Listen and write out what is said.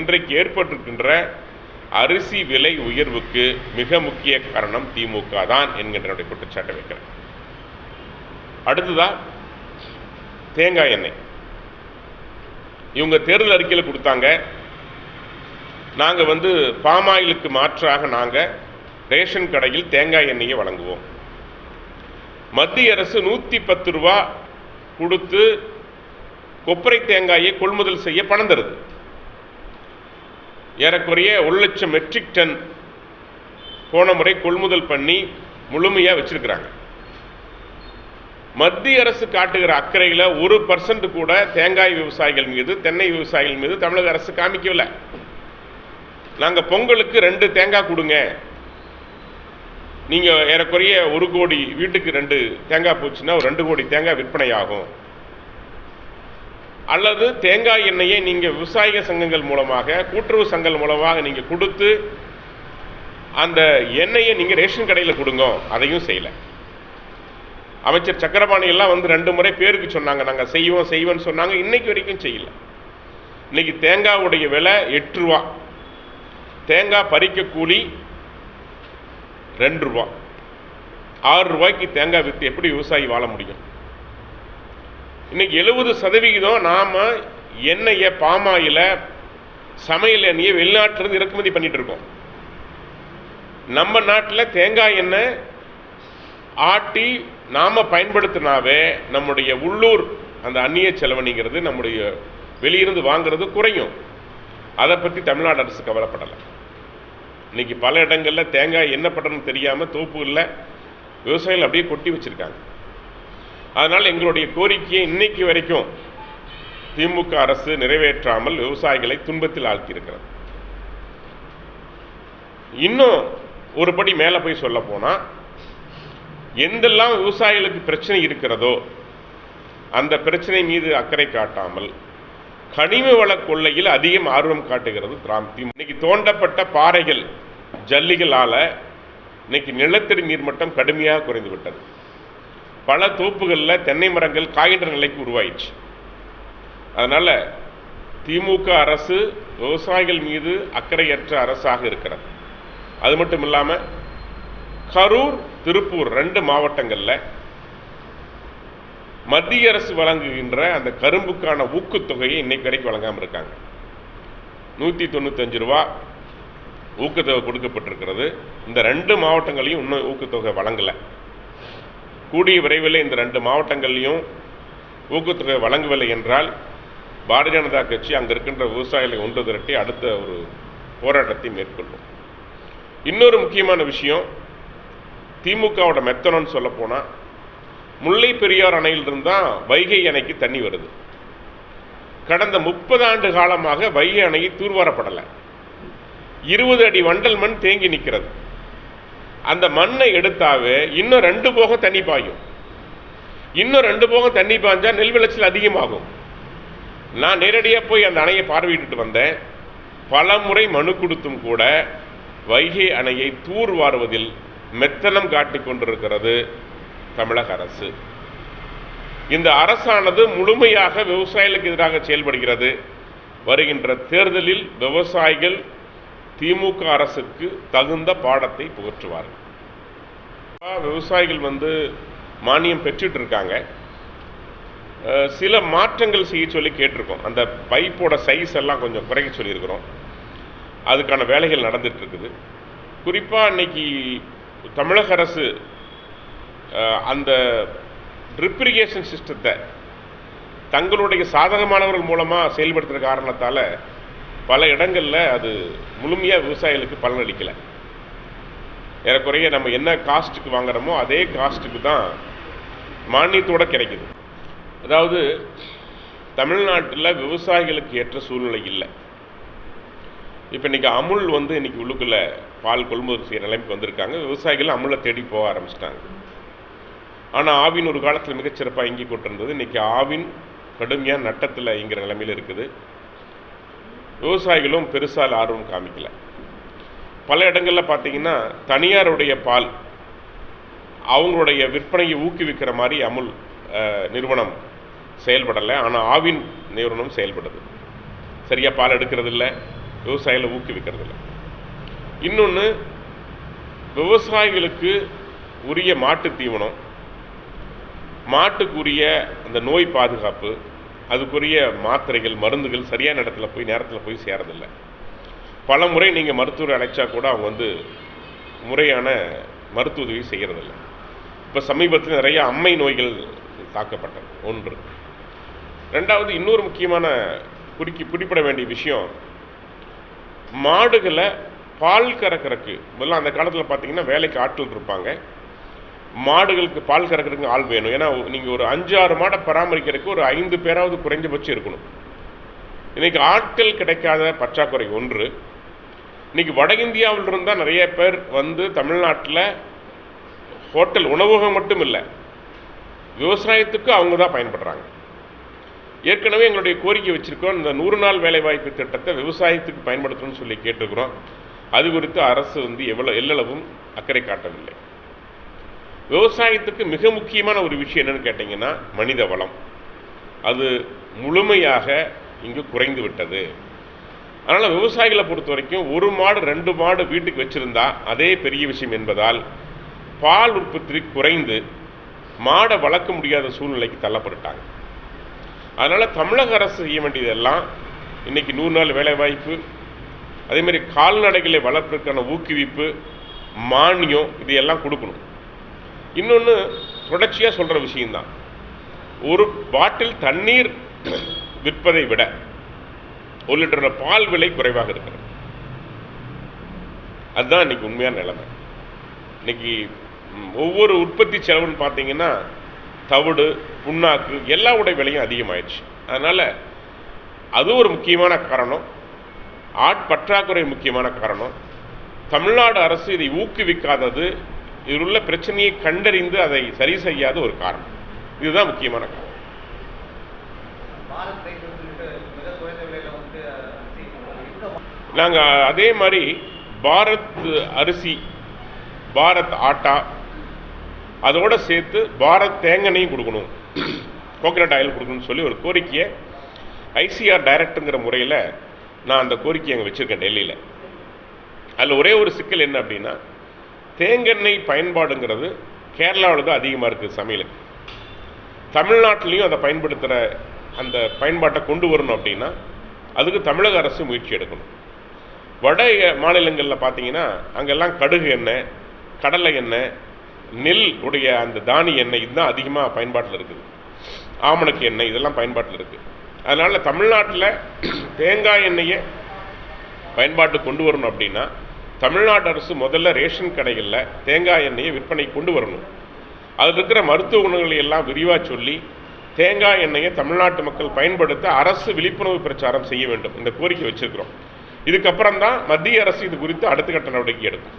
இன்றைக்கு ஏற்பட்டிருக்கின்ற அரிசி விலை உயர்வுக்கு மிக முக்கிய காரணம் திமுக தான் என்கின்ற என்னுடைய குற்றச்சாட்டை வைக்கிறேன். அடுத்ததா தேங்காய் எண்ணெய். இவங்க தேர்தல் அறிக்கையில் கொடுத்தாங்க நாங்கள் வந்து பாமாயிலுக்கு மாற்றாக நாங்கள் ரேஷன் கடையில் தேங்காய் எண்ணெயை வழங்குவோம். மத்திய அரசு நூற்றி பத்து ரூபா கொடுத்து கொப்பரை தேங்காயை கொள்முதல் செய்ய பணம் தருது. ஏறக்குறைய ஒரு லட்சம் மெட்ரிக் டன் போன முறை கொள்முதல் பண்ணி முழுமையாக வச்சிருக்கிறாங்க. மத்திய அரசு காட்டுகிற அக்கறையில் ஒரு பர்சன்ட் கூட தேங்காய் விவசாயிகள் மீது தென்னை விவசாயிகள் மீது தமிழக அரசு காமிக்கவில்லை. நாங்கள் பொங்கலுக்கு ரெண்டு தேங்காய் கொடுங்க. நீங்கள் ஏறக்குறைய ஒரு கோடி வீட்டுக்கு ரெண்டு தேங்காய் போச்சுன்னா ஒரு ரெண்டு கோடி தேங்காய் விற்பனை ஆகும் அல்லது தேங்காய் எண்ணெயை நீங்கள் விவசாயிக சங்கங்கள் மூலமாக கூட்டுறவு சங்கங்கள் மூலமாக நீங்கள் கொடுத்து அந்த எண்ணெயை நீங்கள் ரேஷன் கடையில் கொடுங்க. அதையும் செய்யலை. அமைச்சர் சக்கரபாணியெல்லாம் வந்து ரெண்டு முறை பேருக்கு சொன்னாங்க. நாங்கள் செய்வோம் செய்வோம்னு சொன்னாங்க. இன்னைக்கு வரைக்கும் செய்யல. இன்றைக்கி தேங்காவுடைய விலை எட்டு ரூபா. தேங்காய் பறிக்க கூலி ரெண்டு ரூபா. ஆறு ரூபாய்க்கு தேங்காய் விற்று எப்படி விவசாயி வாழ முடியும்? இன்னைக்கு எழுபது சதவிகிதம் நாம் எண்ணெயை பாமாயில சமையல் எண்ணெயை வெளிநாட்டிலிருந்து இறக்குமதி பண்ணிட்டு இருக்கோம். நம்ம நாட்டில் தேங்காய் எண்ணெய் ஆட்டி நாம் பயன்படுத்தினாவே நம்முடைய உள்ளூர் அந்த அந்நிய செலவணிங்கிறது நம்முடைய வெளியிருந்து வாங்கிறது குறையும். அதை பற்றி தமிழ்நாடு அரசு கவலைப்படலை. இன்னைக்கு பல இடங்களில் தேங்காய் என்ன பண்ணுறதுன்னு தெரியாமல் தோப்புகளில் விவசாயிகள் அப்படியே கொட்டி வச்சுருக்காங்க. அதனால் எங்களுடைய கோரிக்கையை இன்னைக்கு வரைக்கும் திமுக அரசு நிறைவேற்றாமல் விவசாயிகளை துன்பத்தில் ஆழ்த்தியிருக்கிறது. இன்னும் ஒரு படி மேலே போய் சொல்ல போனால் எந்தெல்லாம் விவசாயிகளுக்கு பிரச்சனை இருக்கிறதோ அந்த பிரச்சனை மீது அக்கறை காட்டாமல் கனிம வள கொள்ளையில் அதிகம் ஆர்வம் காட்டுகிறது திராம் இன்னைக்கு தோண்டப்பட்ட பாறைகள் ஜல்லிகளால் இன்னைக்கு நிலத்தடி நீர்மட்டம் கடுமையாக குறைந்து விட்டது. பல தோப்புகளில் தென்னை மரங்கள் காய்கின்ற நிலைக்கு உருவாயிடுச்சு. அதனால் திமுக அரசு விவசாயிகள் மீது அக்கறையற்ற அரசாக இருக்கிறது. அது மட்டும் இல்லாமல் கரூர் திருப்பூர் ரெண்டு மாவட்டங்களில் மத்திய அரசு வழங்குகின்ற அந்த கரும்புக்கான ஊக்கத்தொகையை இன்னைக்கு வரைக்கும் வழங்காமல் இருக்காங்க. நூற்றி தொண்ணூத்தஞ்சு ரூபா ஊக்கத்தொகை கொடுக்கப்பட்டிருக்கிறது. இந்த ரெண்டு மாவட்டங்களையும் இன்னும் ஊக்கத்தொகை வழங்கலை. கூடிய விரைவில் இந்த ரெண்டு மாவட்டங்கள்லையும் ஊக்கத்தொகை வழங்கவில்லை என்றால் பாரதிய ஜனதா கட்சி அங்கே இருக்கின்ற விவசாயிகளை ஒன்று திரட்டி அடுத்த ஒரு போராட்டத்தை மேற்கொள்ளும். இன்னொரு முக்கியமான விஷயம் திமுகவோட மெத்தனம்னு சொல்லப்போனால் முல்லை பெரியார் அணையிலிருந்து தான் வைகை அணைக்கு தண்ணி வருது. கடந்த முப்பது ஆண்டு காலமாக வைகை அணை தூர்வாரப்படலை. இருபது அடி வண்டல் மண் தேங்கி நிற்கிறது அந்த மண்ணை எடுத்தாவே இன்னும் ரெண்டு போகம் தண்ணி பாயும். இன்னும் ரெண்டு போகம் தண்ணி பாய்ஞ்சால் நெல் விளைச்சல் அதிகமாகும். நான் நேரடியாக போய் அந்த அணையை பார்வையிட்டு வந்தேன். பல முறை மனு கொடுத்தும் கூட வைகை அணையை தூர்வாருவதில் மெத்தனம் காட்டி கொண்டிருக்கிறது தமிழக அரசு. இந்த அரசானது முழுமையாக விவசாயிகளுக்கு எதிராக செயல்படுகிறது. வருகின்ற தேர்தலில் விவசாயிகள் திமுக அரசுக்கு தகுந்த பாடத்தை புகற்றுவார்கள் விவசாயிகள் வந்து மானியம் பெற்றுட்டு இருக்காங்க. சில மாற்றங்கள் செய்ய சொல்லி கேட்டிருக்கோம். அந்த பைப்போட சைஸ் எல்லாம் கொஞ்சம் குறைக்க சொல்லியிருக்கிறோம். அதுக்கான வேலைகள் நடந்துட்டு இருக்குது. குறிப்பாக இன்னைக்கு தமிழக அரசு அந்த ட்ரிப்ரிகேஷன் சிஸ்டத்தை தங்களுடைய சாதகமானவர்கள் மூலமாக செயல்படுத்துகிற காரணத்தால் பல இடங்களில் அது முழுமையாக விவசாயிகளுக்கு பலனளிக்கலை ஏறக்குறைய நம்ம என்ன காஸ்ட்டுக்கு வாங்குறோமோ அதே காஸ்ட்டுக்கு தான் மானியத்தோட கிடைக்குது. அதாவது தமிழ்நாட்டில் விவசாயிகளுக்கு ஏற்ற சூழ்நிலை இல்லை. இப்போ இன்றைக்கி அமுல் வந்து இன்றைக்கி உள்ளுக்குள்ள பால் கொள்முதல் செய்கிற நிலைமைக்கு வந்திருக்காங்க. விவசாயிகள் அமுலை தேடி போக ஆரம்பிச்சிட்டாங்க. ஆனால் ஆவின் ஒரு காலத்தில் மிகச்சிறப்பாக இயங்கி கொண்டிருந்தது. இன்றைக்கி ஆவின் கடுமையாக நட்டத்தில் இயங்குகிற நிலைமையில் இருக்குது. விவசாயிகளும் பெருசால் ஆர்வம் காமிக்கல. பல இடங்களில் பார்த்தீங்கன்னா தனியாருடைய பால் அவங்களுடைய விற்பனையை ஊக்குவிக்கிற மாதிரி அமுல் நிறுவனம் செயல்படலை. ஆனால் ஆவின் நிறுவனம் செயல்படுது. சரியாக பால் எடுக்கிறது இல்லை விவசாயிகளை ஊக்குவிக்கிறதில்ல. இன்னொன்று விவசாயிகளுக்கு உரிய மாட்டு தீவனம் மாட்டுக்குரிய அந்த நோய் பாதுகாப்பு அதுக்குரிய மாத்திரைகள் மருந்துகள் சரியான இடத்துல போய் நேரத்தில் போய் சேரதில்லை. பல முறை நீங்கள் மருத்துவர் அழைச்சா கூட அவங்க வந்து முறையான மருத்துவ உதவி செய்கிறதில்ல இப்போ சமீபத்தில் நிறைய அம்மை நோய்கள் தாக்கப்பட்டது. ஒன்று. ரெண்டாவது இன்னொரு முக்கியமான குறிக்கி குறிப்பிட வேண்டிய விஷயம் மாடுகளை பால் கறக்கறக்கு. முதல்ல அந்த காலத்தில் பார்த்தீங்கன்னா வேலைக்கு ஆட்கள் இருப்பாங்க. மாடுகளுக்கு பால் கறக்கிறதுக்கு ஆள் வேணும். ஏன்னா நீங்கள் ஒரு அஞ்சு ஆறு மாடை பராமரிக்கிறதுக்கு ஒரு ஐந்து பேராவது குறைஞ்சபட்சம் இருக்கணும். இன்னைக்கு ஆட்கள் கிடைக்காத பற்றாக்குறை ஒன்று. இன்னைக்கு வட இந்தியாவில் இருந்தால் நிறைய பேர் வந்து தமிழ்நாட்டில் ஹோட்டல் உணவகம் மட்டும் இல்லை விவசாயத்துக்கு அவங்க தான் பயன்படுறாங்க. ஏற்கனவே எங்களுடைய கோரிக்கை வச்சுருக்கோம் இந்த நூறு நாள் வேலைவாய்ப்பு திட்டத்தை விவசாயத்துக்கு பயன்படுத்தணும்னு சொல்லி கேட்டிருக்கிறோம். அது குறித்து அரசு வந்து எவ்வளோ எல்லளவும் அக்கறை காட்டவில்லை. விவசாயத்துக்கு மிக முக்கியமான ஒரு விஷயம் என்னன்னு கேட்டிங்கன்னா மனித வளம். அது முழுமையாக இங்கு குறைந்து விட்டது. அதனால் விவசாயிகளை பொறுத்த வரைக்கும் ஒரு மாடு ரெண்டு மாடு வீட்டுக்கு வச்சுருந்தா அதே பெரிய விஷயம் என்பதால் பால் உற்பத்தி குறைந்து மாடை வளர்க்க முடியாத சூழ்நிலைக்கு தள்ளப்பட்டுட்டாங்க. அதனால் தமிழக அரசு செய்ய வேண்டியதெல்லாம் இன்றைக்கி நூறு நாள் வேலைவாய்ப்பு அதேமாதிரி கால்நடைகளை வளர்ப்பதற்கான ஊக்குவிப்பு மானியம் இதையெல்லாம் கொடுக்கணும். இன்னொன்று தொடர்ச்சியாக சொல்கிற விஷயம்தான். ஒரு பாட்டில் தண்ணீர் விற்பதை விட ஒரு லிட்டர் பால் விலை குறைவாக இருக்கிறது. அதுதான் இன்னைக்கு உண்மையான நிலைமை. இன்னைக்கு ஒவ்வொரு உற்பத்தி செலவுன்னு பார்த்தீங்கன்னா தவிடு புண்ணாக்கு எல்லாவுடைய விலையும் அதிகமாயிடுச்சு. அதனால் அது ஒரு முக்கியமான காரணம். ஆட்பற்றாக்குறை முக்கியமான காரணம். தமிழ்நாடு அரசு இதை ஊக்குவிக்காதது இதில் உள்ள பிரச்சனையை கண்டறிந்து அதை சரி செய்யாத ஒரு காரணம். இதுதான் முக்கியமான காரணம். நாங்கள் அதே மாதிரி பாரத் அரிசி பாரத் ஆட்டா அதோட சேர்த்து பாரத் தேங்காயும் கொடுக்கணும். கோகனட் ஆயில் கொடுக்கணும்னு சொல்லி ஒரு கோரிக்கையை ஐசிஆர் டைரக்டருங்கிற முறையில் நான் அந்த கோரிக்கையை அங்கே வச்சுருக்கேன் டெல்லியில். அதில் ஒரே ஒரு சிக்கல் என்ன அப்படின்னா தேங்கெண்ணெய் பயன்பாடுங்கிறது கேரளாவில் தான் அதிகமாக இருக்குது சமையலுக்கு தமிழ்நாட்டிலையும் அதை பயன்படுத்துகிற அந்த பயன்பாட்டை கொண்டு வரணும் அப்படின்னா அதுக்கு தமிழக அரசு முயற்சி எடுக்கணும். வட மாநிலங்களில் பார்த்தீங்கன்னா அங்கெல்லாம் கடுகு எண்ணெய் கடலை எண்ணெய் நெல் உடைய அந்த தானி எண்ணெய் இதுதான் அதிகமாக பயன்பாட்டில் இருக்குது. ஆமணக்கு எண்ணெய் இதெல்லாம் பயன்பாட்டில் இருக்குது அதனால் தமிழ்நாட்டில் தேங்காய் எண்ணெயை பயன்பாட்டு கொண்டு வரணும் அப்படின்னா தமிழ்நாடு அரசு முதல்ல ரேஷன் கடைகளில் தேங்காய் எண்ணெயை விற்பனை கொண்டு வரணும். அதில் இருக்கிற மருத்துவ குணங்களை எல்லாம் விரிவாக சொல்லி தேங்காய் எண்ணெயை தமிழ்நாட்டு மக்கள் பயன்படுத்த அரசு விழிப்புணர்வு பிரச்சாரம் செய்ய வேண்டும். இந்த கோரிக்கை வச்சுருக்கிறோம். இதுக்கப்புறம் தான் மத்திய அரசு இது குறித்து அடுத்த கட்ட நடவடிக்கை எடுக்கும்.